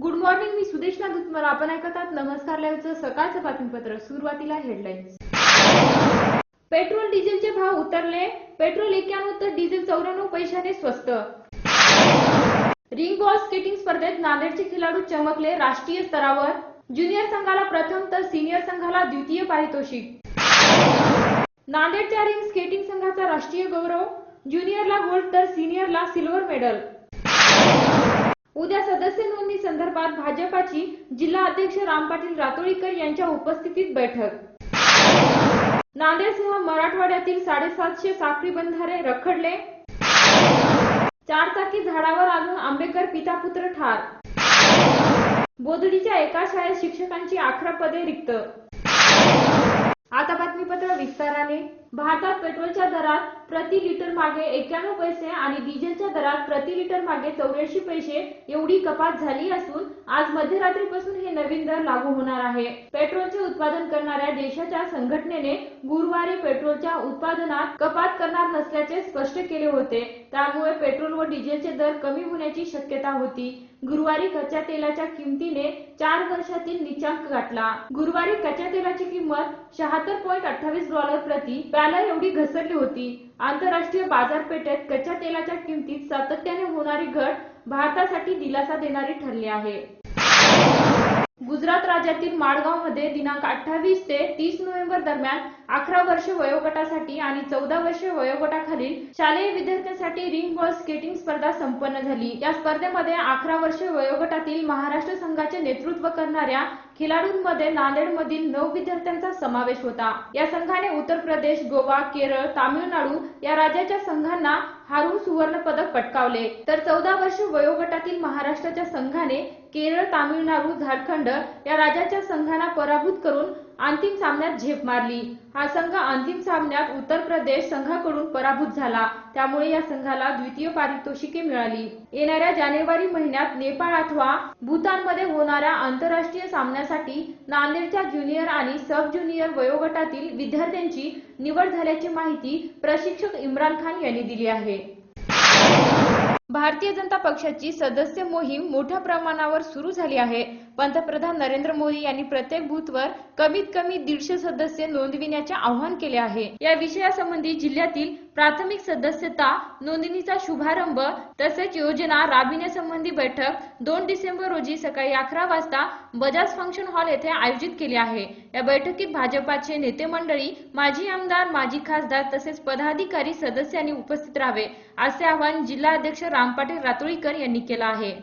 Good morning मी सुदेशना दुत्मर. आपण ऐकत आहात नमस्कार लाईव्हचं सकाळचं बातमीपत्र. सुरुवातीला हेडलाईन्स पेट्रोल डिझेलचे भाव उतरले. पेट्रोल एक्क्याण्णव तर डिझेल चौऱ्याण्णव पैशाने स्वस्त. रिंग बॉल स्केटिंग स्पर्धेत नांदेडचे खेळाडू चमकले राष्ट्रीय स्तरावर. ज्युनियर संघाला प्रथम तर सिनियर संघाला द्वितीय पारितोषिक. नांदेडच्या रिंग स्केटिंग संघाचा राष्ट्रीय गौरव. ज्युनियरला गोल्ड तर सिनियरला सिल्वर मेडल उद्या सदस्य नोंदणी संदर्भात भाजपाची जिल्हा अध्यक्ष राम पाटील रातोळीकर यांच्या उपस्थितीत बैठक. नांदेडसह मराठवाड्यातील साडेसातशे साखरी बंधारे रखडले. चारचाकी झाडावर आणून आंबेकर पिता पुत्र ठार. बोधडीच्या एका शाळेत शिक्षकांची अकरा पदे रिक्त. आता बातमीपत्र विस्ताराने. भारतात पेट्रोलच्या दरात प्रति लिटर मागे एक्क्याण्णव पैसे आणि डिझेलच्या दरात प्रति लिटर मागे चौऱ्याऐंशी पैसे एवढी कपात झाली असून आज मध्यरात्रीपासून हे नवीन दर लागू होणार आहे. पेट्रोलचे उत्पादन करणाऱ्या देशाच्या संघटनेने गुरुवारी पेट्रोलच्या उत्पादनात कपात करणार नसल्याचे स्पष्ट केले होते. त्यामुळे पेट्रोल व डिझेलचे दर कमी होण्याची शक्यता होती. गुरुवारी कच्च्या तेलाच्या किमतीने चार वर्षातील निचांक गाठला. गुरुवारी कच्च्या तेलाची किंमत शहात्तर पॉईंट अठ्ठावीस डॉलर प्रति बॅलर एवढी घसरली होती. आंतरराष्ट्रीय बाजारपेठेत कच्च्या तेलाच्या किमतीत सातत्याने होणारी घट भारतासाठी दिलासा देणारी ठरली आहे. गुजरात राज्यातील माडगावमध्ये दिनांक अठ्ठावीस ते तीस नोव्हेंबर दरम्यान अकरा वर्ष वयोगटासाठी आणि चौदा वर्ष वयोगटाखालील शालेय विद्यार्थ्यांसाठी रिंग बॉल स्केटिंग स्पर्धा संपन्न झाली. या स्पर्धेमध्ये अकरा वर्ष वयोगटातील महाराष्ट्र संघाचे नेतृत्व करणाऱ्या खेळाडूंमध्ये नांदेडमधील नऊ विद्यार्थ्यांचा समावेश होता. या संघाने उत्तर प्रदेश गोवा केरळ तामिळनाडू या राज्याच्या संघांना हारून सुवर्ण पदक पटकावले. तर चौदा वर्ष वयोगटातील महाराष्ट्राच्या संघाने केरळ तामिळनाडू झारखंड या राज्याच्या संघांना पराभूत करून अंतिम सामन्यात झेप मारली. हा संघ अंतिम सामन्यात उत्तर प्रदेश संघाकडून पराभूत झाला. त्यामुळे या संघाला द्वितीय पारितोषिके मिळाली. येणाऱ्या जानेवारी महिन्यात नेपाळ अथवा भूतानमध्ये होणाऱ्या आंतरराष्ट्रीय सामन्यासाठी नांदेडच्या ज्युनियर आणि सब ज्युनियर वयोगटातील विद्यार्थ्यांची निवड झाल्याची माहिती प्रशिक्षक इम्रान खान यांनी दिली आहे. भारतीय जनता पक्षाची सदस्य मोहीम मोठ्या प्रमाणावर सुरू झाली आहे. पंतप्रधान नरेंद्र मोदी यांनी प्रत्येक बूथवर कमीत कमी दीडशे सदस्य नोंदविण्याचे आवाहन केले आहे. या विषयासंबंधी जिल्ह्यातील प्राथमिक सदस्यता नोंदणीचा शुभारंभ तसेच योजना राबविण्यासंबंधी बैठक दोन डिसेंबर रोजी सकाळी अकरा वाजता बजाज फंक्शन हॉल येथे आयोजित केली आहे. या बैठकीत भाजपाचे नेते मंडळी माजी आमदार माजी खासदार तसेच पदाधिकारी सदस्यांनी उपस्थित राहावे असे आवाहन जिल्हाध्यक्ष राम पाटील रातोळीकर यांनी केलं आहे.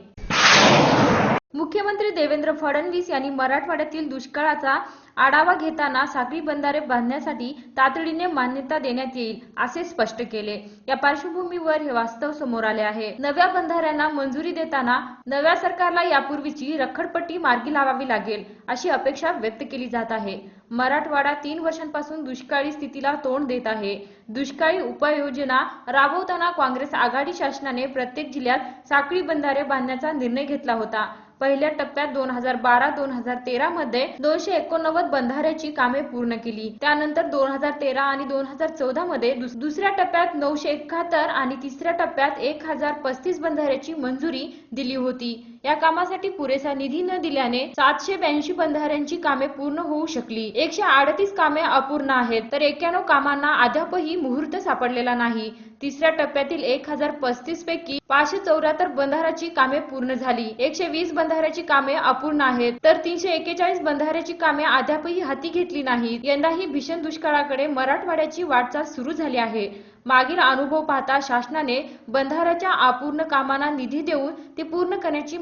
मुख्यमंत्री देवेंद्र फडणवीस यांनी मराठवाड्यातील दुष्काळाचा आढावा घेताना साखळी बंधारे बांधण्यासाठी तातडीने मान्यता देण्यात येईल असे स्पष्ट केले. या पार्श्वभूमीवर हे वास्तव समोर आले आहे. नव्या बंधाऱ्यांना मंजुरी देताना नव्या सरकारला यापूर्वीची रखडपट्टी मार्गी लावावी लागेल अशी अपेक्षा व्यक्त केली जात आहे. मराठवाडा तीन वर्षांपासून दुष्काळी स्थितीला तोंड देत आहे. दुष्काळी उपाययोजना राबवताना काँग्रेस आघाडी शासनाने प्रत्येक जिल्ह्यात साखळी बंधारे बांधण्याचा निर्णय घेतला होता. पहिल्या टप्प्यात दोन हजार बारा दोन हजार तेरा मध्ये दोनशे एकोणनव्वद बंधाऱ्याची कामे पूर्ण केली. त्यानंतर दोन हजार तेरा आणि दोन हजार चौदा मध्ये दुसऱ्या टप्प्यात नऊशे एकाहत्तर आणि तिसऱ्या टप्प्यात एक हजार पस्तीस बंधाऱ्याची मंजुरी दिली होती. या कामासाठी पुरेसा निधी न दिल्याने सातशे ब्याऐंशी बंधाऱ्यांची कामे पूर्ण होऊ शकली. एकशे अडतीस कामे अपूर्ण आहेत तर एक्क्याण्णव कामांना अद्यापही मुहूर्त सापडलेला नाही. तिसऱ्या टप्प्यातील एक हजार पस्तीस पैकी पाचशे चौऱ्याहत्तर बंधाऱ्याची कामे पूर्ण झाली. एकशे वीस बंधाऱ्याची कामे अपूर्ण आहेत तर तीनशे एकेचाळीस बंधाऱ्याची कामे अद्यापही हाती घेतली नाहीत. यंदाही भीषण दुष्काळाकडे मराठवाड्याची वाटचाल सुरू झाली आहे. मागील अनुभव पाहता शासनाने बंधाऱ्याच्या अपूर्ण कामांना निधी देऊन ते पूर्ण करण्याची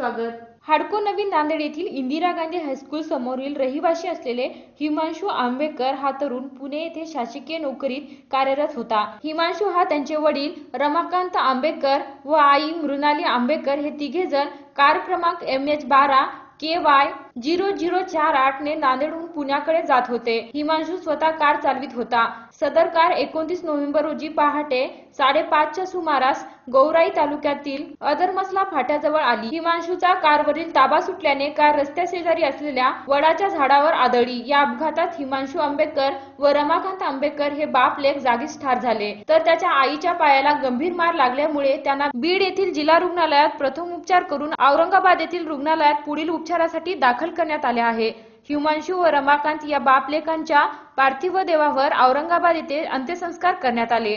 स्वागत. हाडको नवीन नांदेड येथील इंदिरा गांधी हायस्कूल समोरील रहिवासी असलेले हिमांशू आंबेकर हा तरुण पुणे येथे शासकीय नोकरीत कार्यरत होता. हिमांशू हा त्यांचे वडील रमाकांत आंबेकर व आई मृणाली आंबेकर हे तिघे जण कार क्रमांक एम एच बारा के वाय झिरो झिरो चार आठ ने नांदेडहून पुण्याकडे जात होते. हिमांशू स्वतः कार चालवित होता. सदर कार एकोणतीस नोव्हेंबर रोजी पहाटे साडेपाचच्या सुमारास गौराई तालुक्यातील अदरमसला फाट्याजवळ आली. हिमांशूचा कारवरील ताबा सुटल्याने कार रस्त्या शेजारी असलेल्या वडाच्या झाडावर आदळली. या अपघातात हिमांशू आंबेकर व रमाकांत आंबेकर हे बाप लेख जागीच ठार झाले. तर त्याच्या आईच्या पायाला गंभीर मार लागल्यामुळे त्यांना बीड येथील जिल्हा रुग्णालयात प्रथम उपचार करून औरंगाबाद येथील रुग्णालयात पुढील उपचारासाठी दाखल दाखल करण्यात आले आहे. हिमांशू व रमाकांत या बापलेखांच्या पार्थिव देवावर औरंगाबाद येथे अंत्यसंस्कार करण्यात आले.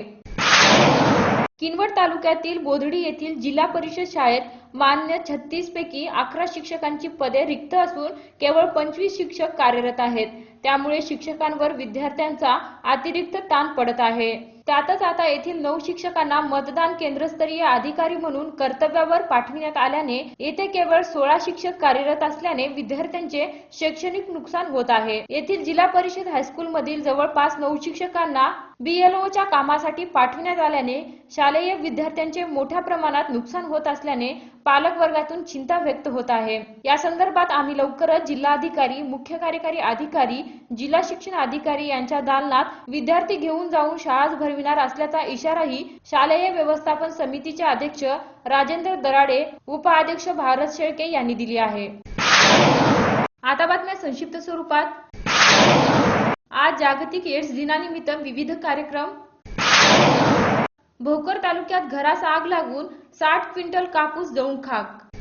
किनवट तालुक्यातील बोधडी येथील जिल्हा परिषद शाळेत मान्य छत्तीस पैकी अकरा शिक्षकांची पदे रिक्त असून केवळ पंचवीस शिक्षक कार्यरत आहेत. त्यामुळे शिक्षकांवर विद्यार्थ्यांचा अतिरिक्त ताण पडत आहे. त्यातच आता येथील नऊ शिक्षकांना मतदान केंद्रस्तरीय अधिकारी म्हणून कर्तव्यावर पाठविण्यात आल्याने येथे केवळ सोळा शिक्षक कार्यरत असल्याने विद्यार्थ्यांचे शैक्षणिक नुकसान होत आहे. येथील जिल्हा परिषद हायस्कूल मधील जवळपास नऊ शिक्षकांना बीएलओच्या कामासाठी पाठविण्यात आल्याने शालेय विद्यार्थ्यांचे मोठ्या प्रमाणात नुकसान होत असल्याने पालक वर्गातून चिंता व्यक्त होत आहे. या संदर्भात आम्ही लवकरच जिल्हाधिकारी मुख्य कार्यकारी अधिकारी जिल्हा शिक्षण अधिकारी यांच्या दालनात विद्यार्थी घेऊन जाऊन शाळा भरविणार असल्याचा इशाराही शालेय व्यवस्थापन समितीचे अध्यक्ष राजेंद्र दराडे उपाध्यक्ष भारत शेळके यांनी दिली आहे. आता बातम्या संक्षिप्त स्वरूपात. आज जागतिक एड्स दिनानिमित्त विविध कार्यक्रम भोकर तालुक्यात घरास आग लागून साठ क्विंटल कापूस जळून खाक.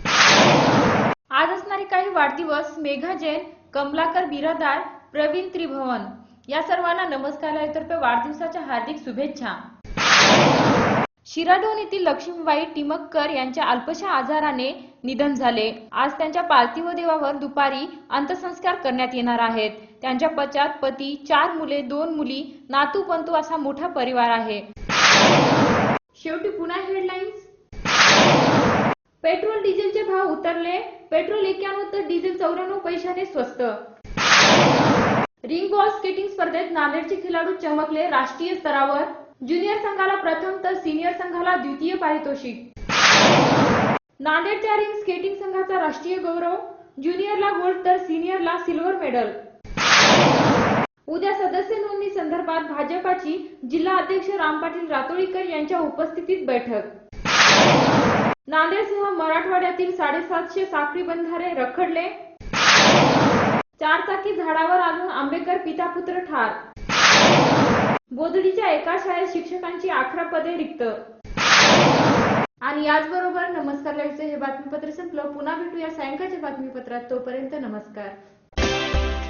आज असणारे काही वाढदिवस मेघा जैन कमलाकर बिरादार प्रवीण त्रिभवन या सर्वांना नमस्कारातर्फे वाढदिवसाच्या हार्दिक शुभेच्छा. शिराडोन येथील लक्ष्मीबाई टिमक्कर यांच्या अल्पशा आजाराने निधन झाले. आज त्यांच्या पार्थिव देवावर दुपारी अंत्यसंस्कार करण्यात येणार आहेत. त्यांच्या पचात पती चार मुले दोन मुली नातू पंतू असा मोठा परिवार आहे. शेवटी पुन्हा हेडलाईन्स पेट्रोल डिझेलचे भाव उतरले. पेट्रोल एक्क्याण्णव तर डिझेल चौऱ्याण्णव पैशाने स्वस्त. रिंग बॉल स्केटिंग स्पर्धेत नांदेडचे खेळाडू चमकले राष्ट्रीय स्तरावर. ज्युनियर संघाला प्रथम तर सिनियर संघाला द्वितीय पारितोषिक. नांदेडच्या रिंग स्केटिंग संघाचा राष्ट्रीय गौरव. ज्युनियरला गोल्ड तर सिनियरला सिल्वर मेडल. संदर्भात भाजपाची जिल्हा अध्यक्ष राम पाटील रातोळीकर यांच्या उपस्थितीत बैठक. नांदेडसह मराठवाड्यातील साडेसातशे साखळी बंधारे रखडले. चार चाकी झाडावर आणून आंबेकर पिता पुत्र ठार. बोधडीच्या एका शाळेत शिक्षकांची अकरा पदे रिक्त. आणि याचबरोबर नमस्कार लाईव्हचं हे बातमीपत्र संपलं. पुन्हा भेटूया सायंकाळच्या बातमीपत्रात. तोपर्यंत नमस्कार.